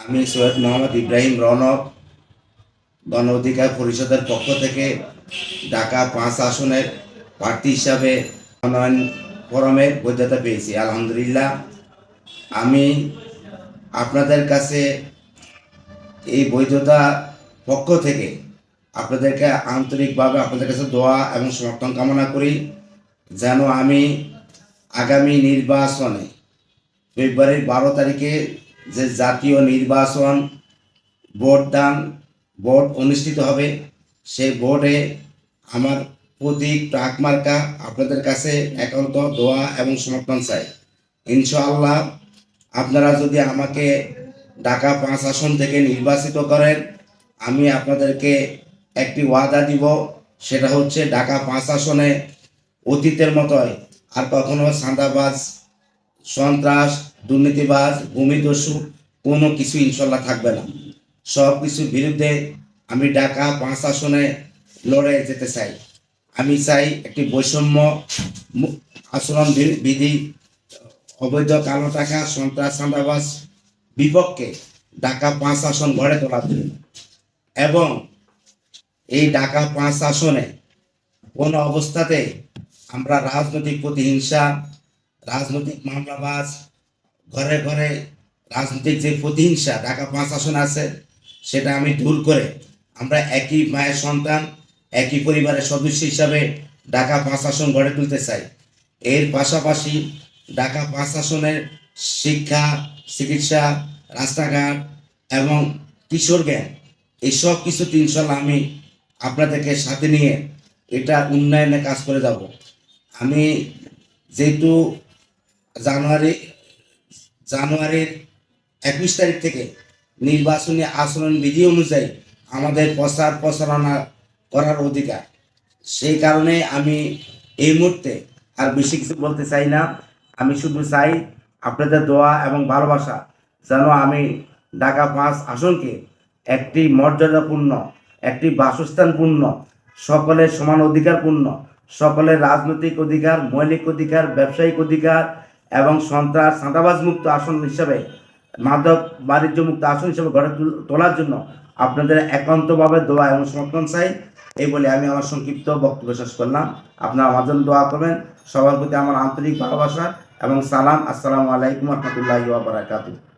আমি সৈয়দ মোহাম্মদ ইব্রাহিম রনক, গণ অধিকার পরিষদের পক্ষ থেকে ঢাকা পাঁচ আসনের প্রার্থী হিসাবে মনোনয়ন ফরমে বৈধতা পেয়েছি, আলহামদুলিল্লাহ। আমি আপনাদের কাছে এই বৈধতা পক্ষ থেকে আপনাদেরকে আন্তরিকভাবে আপনাদের কাছে দোয়া এবং সমর্থন কামনা করি, যেন আমি আগামী নির্বাচনে ফেব্রুয়ারির বারো তারিখে যে জাতীয় নির্বাচন ভোট দান, ভোট অনুষ্ঠিত হবে সেই ভোটে আমার প্রতীক ট্রাক মার্কা আপনাদের কাছে একান্ত দোয়া এবং সমর্থন চাই। ইনশাআল্লাহ আপনারা যদি আমাকে ঢাকা পাঁচ আসন থেকে নির্বাচিত করেন, আমি আপনাদেরকে একটি ওয়াদা দিব, সেটা হচ্ছে ঢাকা পাঁচ আসনে অতীতের মতোই আর কখনো সান্দাবাজ সন্ত্রাস, দুর্নীতিবাজ, ভূমিদস্যু, কোনো কিছু ইনশাল্লাহ থাকবে না। সব কিছুর বিরুদ্ধে আমি ঢাকা পাঁচ আসনে লড়ে যেতে চাই। আমি চাই একটি বৈষম্য আচরণ বিধি, অবৈধ কালো টাকা, সন্ত্রাস, চাঁদাবাজ বিপক্ষে ঢাকা পাঁচ আসন গড়ে তোলার জন্য। এবং এই ঢাকা পাঁচ আসনে কোনো অবস্থাতে আমরা রাজনৈতিক প্রতিহিংসা রাজনৈতিক মামলাবাজ ঘরে ঘরে রাজনৈতিক যে প্রতিহিংসা, ঢাকা পাঁচ আসন আছে, সেটা আমি দূর করে আমরা একই মায়ের সন্তান, একই পরিবারের সদস্য হিসাবে ঢাকা পাঁচ আসন গড়ে তুলতে চাই। এর পাশাপাশি ঢাকা পাঁচ আসনের শিক্ষা, চিকিৎসা, রাস্তাঘাট এবং কিশোর জ্ঞান এই সব কিছু ইনশাল্লাহ আমি আপনাদেরকে সাথে নিয়ে এটা উন্নয়নে কাজ করে যাব। আমি যেহেতু জানুয়ারি, জানুয়ারির একুশ তারিখ থেকে নির্বাচনী আচরণ বিধি অনুযায়ী আমাদের প্রচার প্রচারণা করার অধিকার। সেই কারণে আমি এই মুহূর্তে আর বেশি কিছু বলতে চাই না। আমি শুধু চাই আপনাদের দোয়া এবং ভালোবাসা যেন আমি ঢাকা পাঁচ আসনকে একটি মর্যাদাপূর্ণ, একটি বাসস্থানপূর্ণ, সকলের সমান অধিকারপূর্ণ, সকলের রাজনৈতিক অধিকার, মৌলিক অধিকার, ব্যবসায়িক অধিকার এবং সন্ত্রাস সাঁতাবাজ মুক্ত আসন হিসাবে, মাদক বাণিজ্য মুক্ত আসন হিসেবে গড়ে তোলার জন্য আপনাদের একান্তভাবে দোয়া এবং সমর্থন চাই। এই বলে আমি আমার সংক্ষিপ্ত বক্তব্য শেষ করলাম। আপনারা আমার জন্য দোয়া করবেন। সবার প্রতি আমার আন্তরিক ভালোবাসা এবং সালাম। আসসালামু আলাইকুম রহমতুল্লাহ বারাকাতুহ।